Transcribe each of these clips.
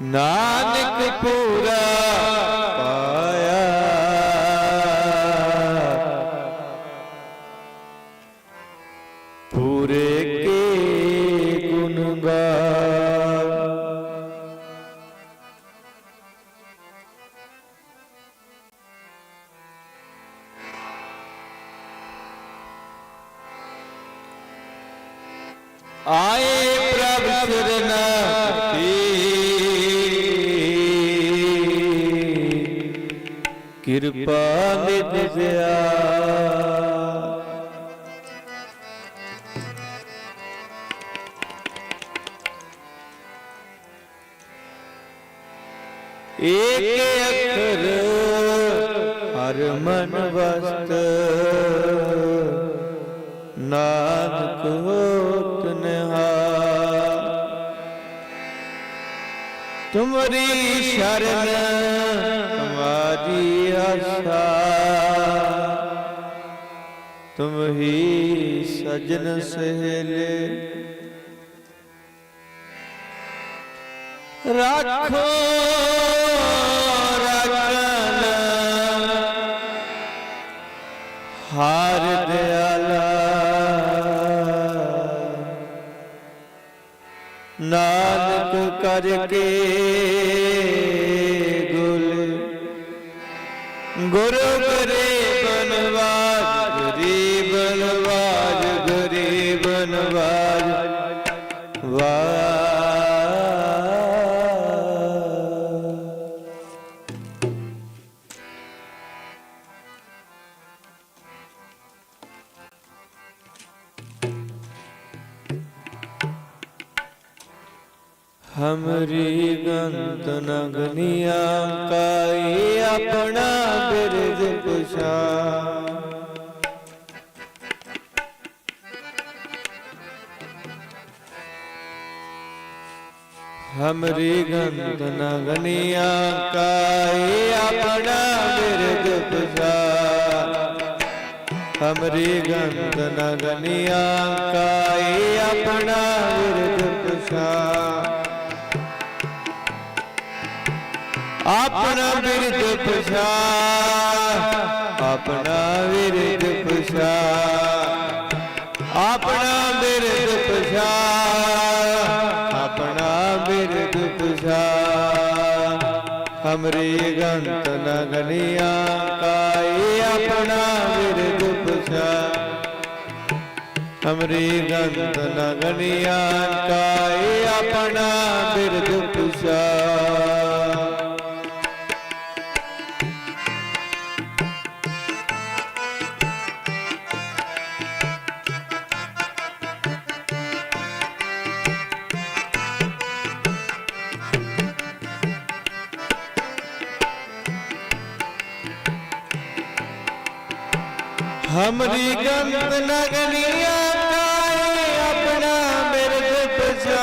ਨਾਨਕ ਪੂਰਾ ਨਾਨਕ ਹੋਤ ਤੁਮਰੀ ਸ਼ਰਨ ਹਮਾਰੀ ਆਸਾ ਤੁਮ ਹੀ ਸਜਨ ਸਹੇਲੇ। ਰਾਖੋ ਨਾਨਕ ਹਮਰੀ ਗੰਤ ਨਗਨੀਆ ਕਾਈ ਆਪਣਾ ਬਿਰਦ ਪੁਛਾ ਹਮਰੀ ਗੰਤ ਨਗਨੀਆ ਕਾਈ ਆਪਣਾ ਬਿਰਦ ਪੁਛਾ ਹਮਰੀ ਗੰਤ ਨਗਨੀਆ ਕਾਈ ਆਪਣਾ ਬਿਰਦ ਪੁਛਾ ਆਪਣਾ ਬਿਰਦ ਪੁਛਾ ਆਪਣਾ ਬਿਰਦ ਪੁਛਾ ਆਪਣਾ ਬਿਰਦ ਪੁਛਾ ਆਪਣਾ ਬਿਰਦ ਪੁਛਾ ਹਮਰੀ ਗੰਤ ਨਗਨੀਆ ਕਾਈ ਆਪਣਾ ਬਿਰਦ ਪੁਛਾ ਹਮਰੀ ਗੰਤ ਨਗਨੀਆ ਕਾਈ ਆਪਣਾ ਬਿਰਦ ਪੁਛਾ ਹਮਰੀ ਗੰਤ ਨਗਨੀਆ ਕਾਏ ਆਪਣਾ ਮਿਰਗ ਪਛਾ?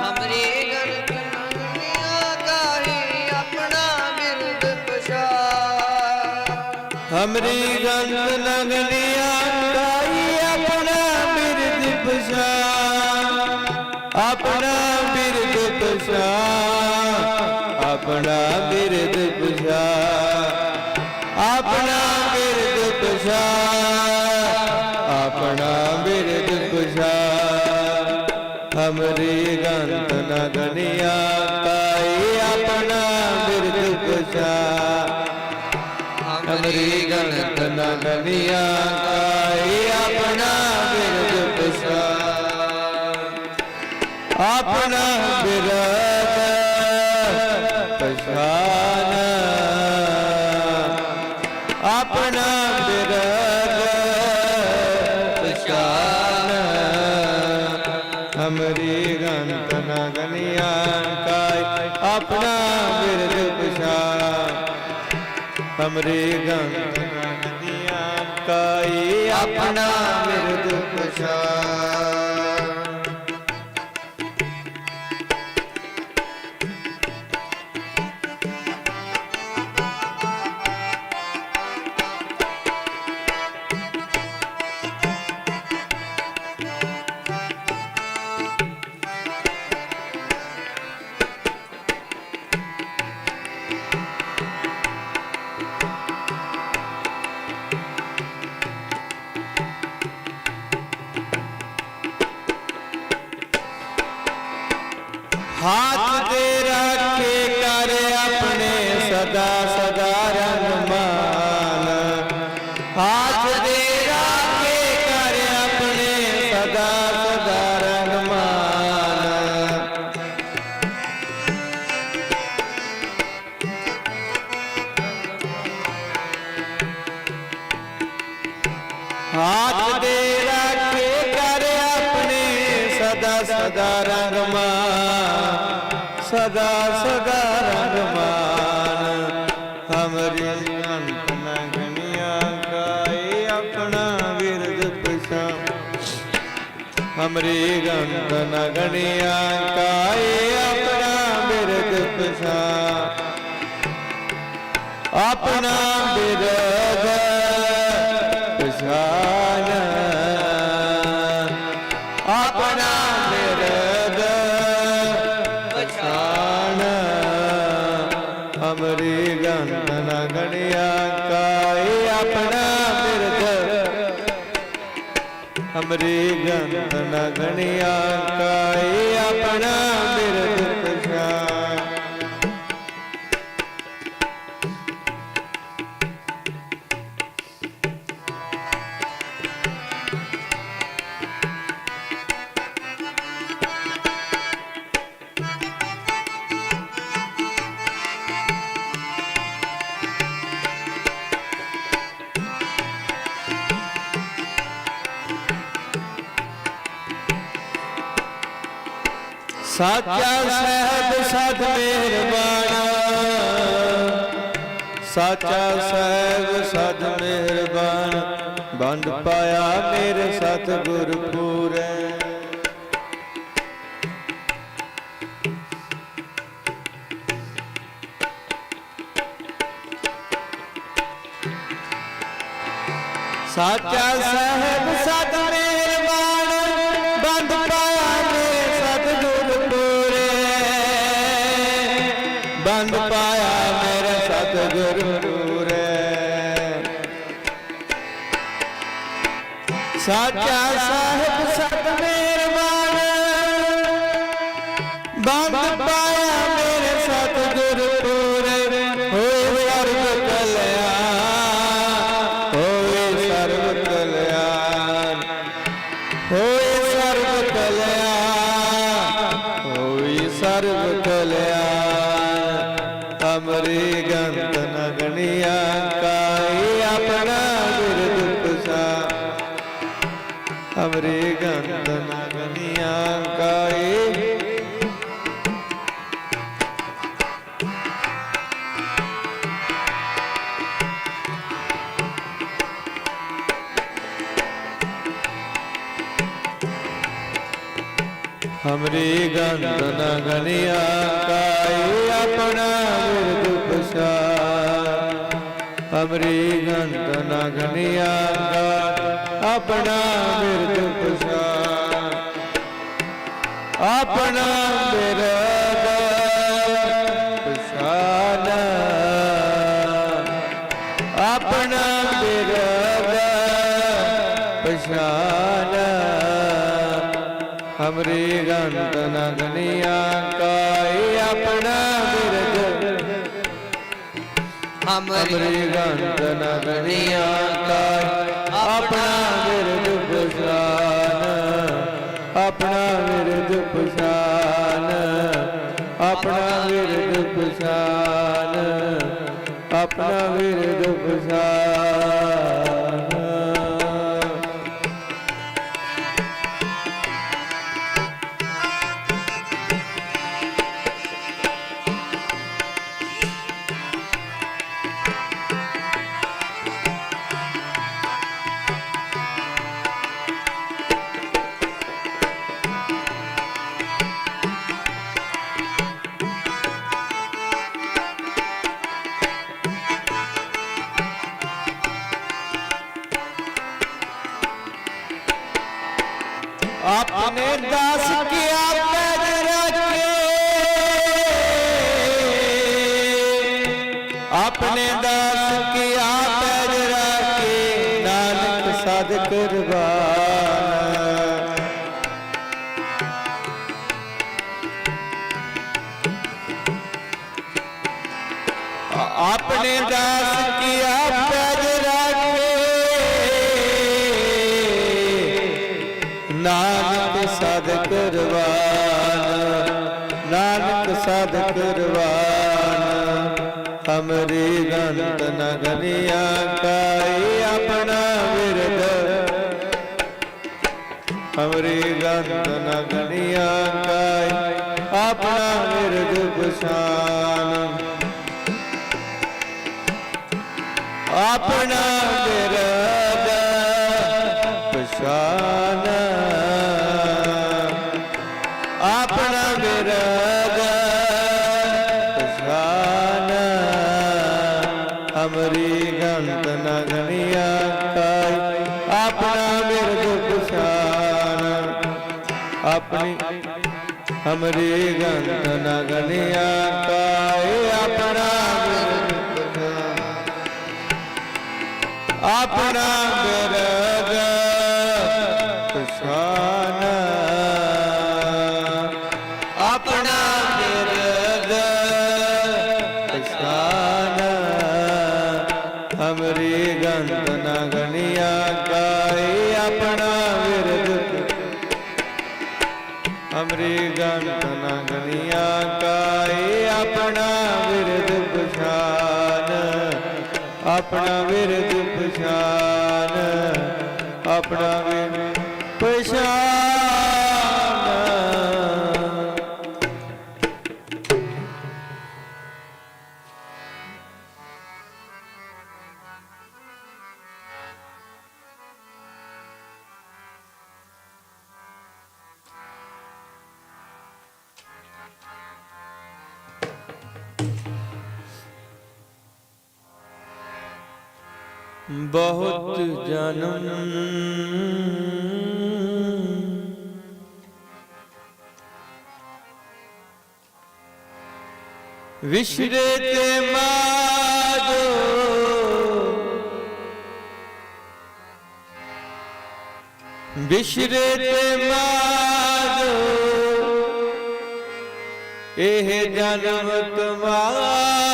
ਹਮਰੀ ਗਰਤ ਨਗਨੀਆਂ ਕਾਹੀ ਆਪਣਾ ਬਿਰਦ ਪਛਾ? ਹਮਰੀ ਗੰਤ ਨਗਨੀਆ ਬਿਰਦ ਪਛਾ ਹਮਰੀ ਗੰਤ ਨਗਨੀਆ ਕਾਈ ਆਪਣਾ ਬਿਰਦ ਪਛਾ ਆਪਣਾ ਬਿਰਦ ਪਛਾਨ ਆਪਣਾ ਬਿਰਦ ਪਛਾਨ ਹਮਰੀ ਗੰਤ ਨਗਨੀਆ ਕਾਈ ਹਮਰੀ ਗੰਤ ਨਗਨੀਆ ਕਾਈ ਆਪਣਾ ਬਿਰਦ ਸਦਾ ਹਮਰੀ ਗਣਿਆ ਕਾਏ ਆਪਣਾ ਬਿਰਦ ਪਛਾਣ ਆਪਣਾ ਬਿਰਦ ਹਮਰੀ ਗੰਤ ਨ ਗਣਿਆ ਕਾਏ ਆਪਣਾ ਸਾਚਾ ਸਹਿਬ ਸਦ ਮਿਹਰਬਾਨ। ਸਾਚਾ ਸਹਿਬ ਸਦ ਮਿਹਰਬਾਨ। ਬੰਦ ਪਾਇਆ ਮੇਰੇ ਸਤਿਗੁਰ ਪੂਰੇ। ਸਾਚਾ ਸਹਿਬ ਸਦ Oh, yeah, ਹਮਰੀ ਗੰਤ ਨ ਗਣਿਆ ਕਾਈ ਆਪਣਾ ਬਿਰਦ ਪਸਾ ਹਮਰੀ ਗੰਤ ਨ ਗਣਿਆ ਕਾਈ ਆਪਣਾ ਬਿਰਦ ਪਸਾ ਆਪਣਾ ਬਿਰਦ ਪਛਾਨ ਆਪਣਾ ਬਿਰਦ ਪਛਾਨ ਹਮਰੀ ਗੰਤ ਨ ਗਣਿਆ ਕਾਈ ਆਪਣਾ ਬਿਰਦ ਹਮਰੀ ਗੰਤ ਨ ਗਣਿਆ ਆਪਣਾ ਬਿਰਦ ਪਛਾਨ। ਆਪਣਾ ਬਿਰਦ ਪਛਾਨ। ਆਪਣਾ ਬਿਰਦ ਪਛਾਨ। ਆਪਣਾ ਬਿਰਦ ਪਛਾਨ। ਹਮਰੀ ਗੰਤ ਨਗਨੀਆ ਆਪਣਾ ਵਿਰਦ ਹਮਰੀ ਗੰਤ ਨਗਨੀਆ ਕਾਈ ਆਪਣਾ ਵਿਰਦ ਪਛਾਨ ਆਪਣਾ ਵਿਰਦ ਹਮਰੀ ਗੰਤ ਨਗਨੀਆ ਕਾਈ ਆਪਣਾ ਵਿਰਦ ਆਪਣਾ ਬਿਰਦ ਆਪਣਾ ਵਿਰਦ ਬਹੁਤ ਜਨਮ। ਵਿਸ਼ਰੇ ਤੇ ਮਾਜੋ ਵਿਸ਼ਰੇ ਤੇ ਮਾਜੋ ਇਹ ਜਨਮ ਤੁਮਾਰੇ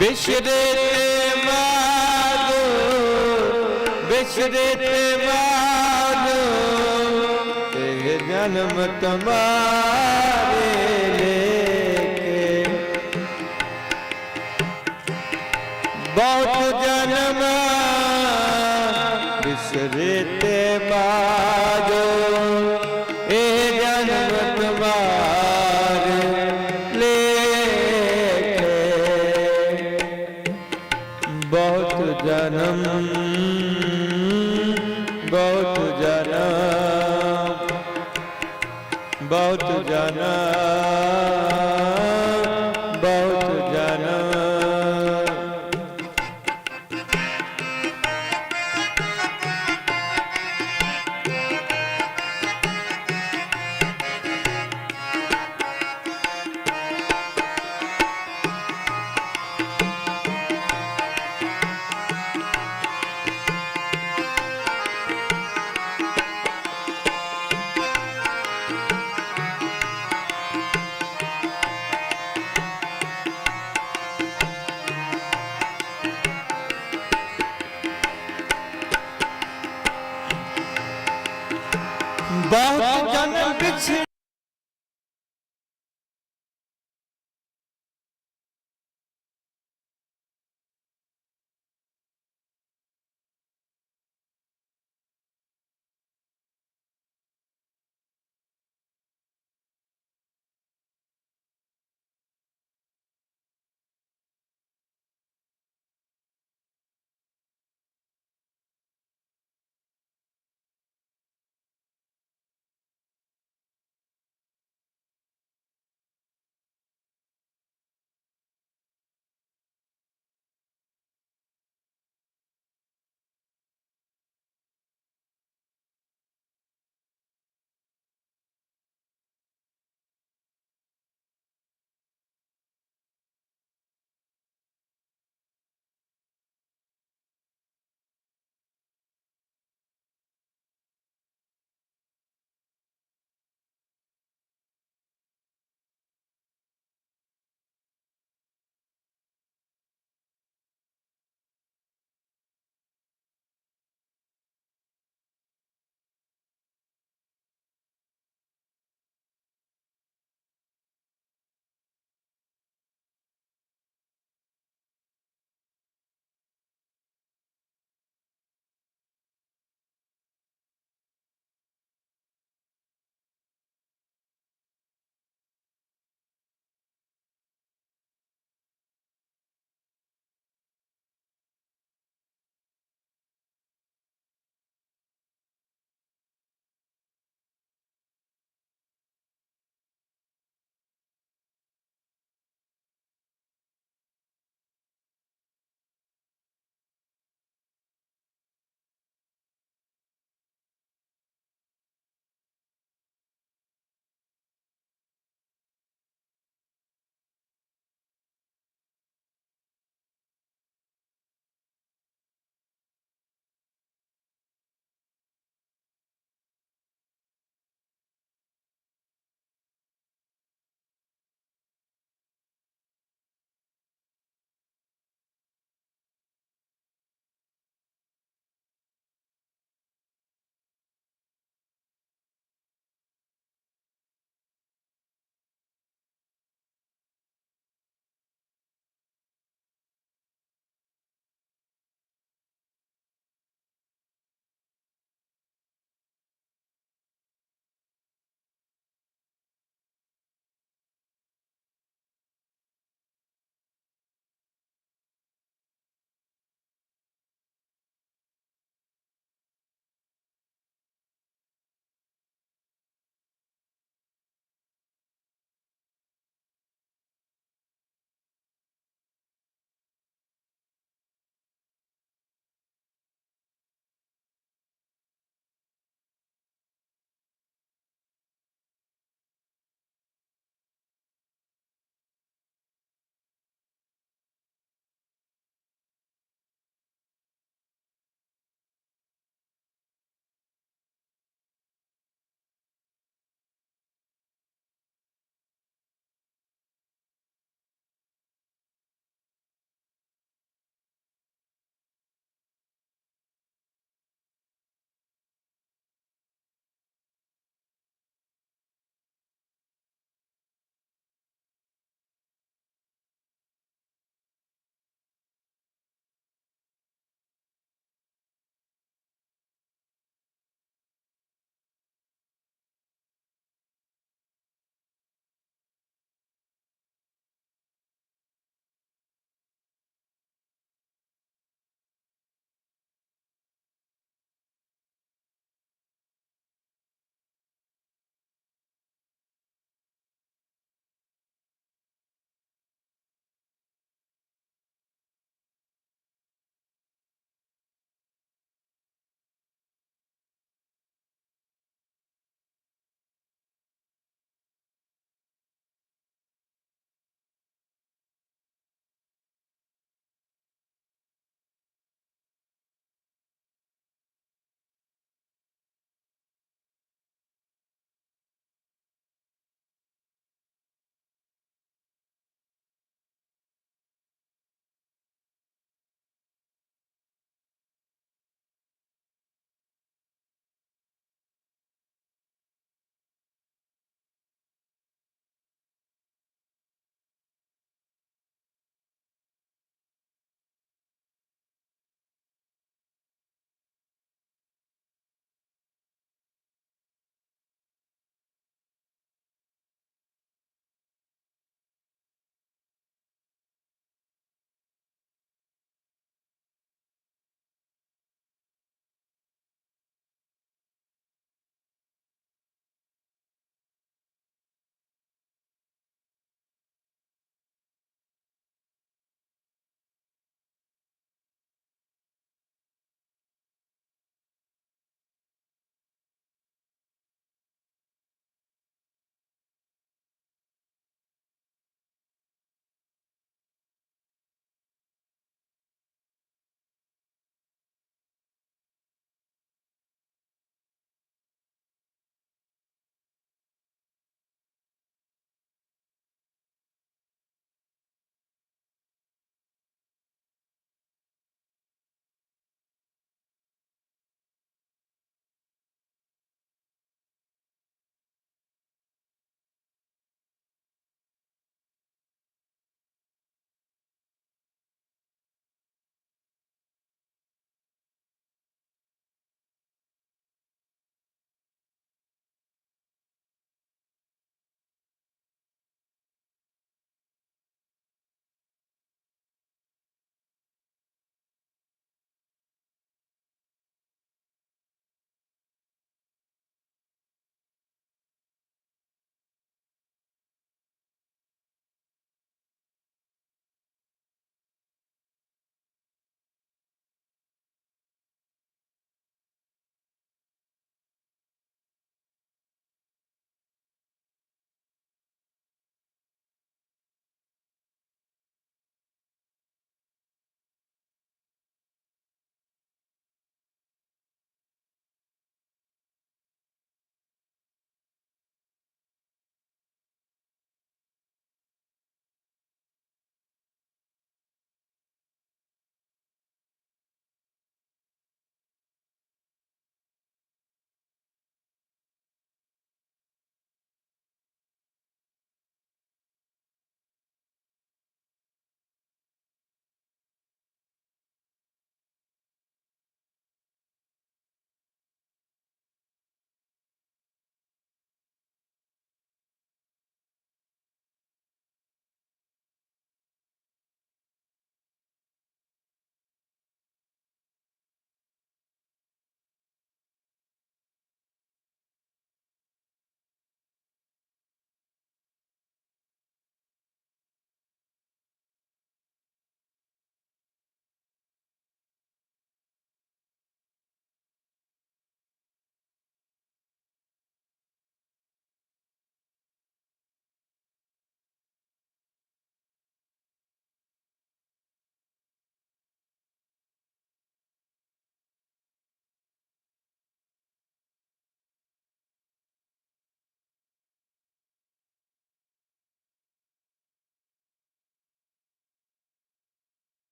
ਬਿਸ਼ਰੇ ਤੇ ਮਾਗੋ ਬਿਸ਼ਰੇ ਮਾਗੋ ਇਹ ਜਨਮ ਤੁਮਾਰੇ ਲੇਕੇ ਬਹੁਤ ਜਨਮ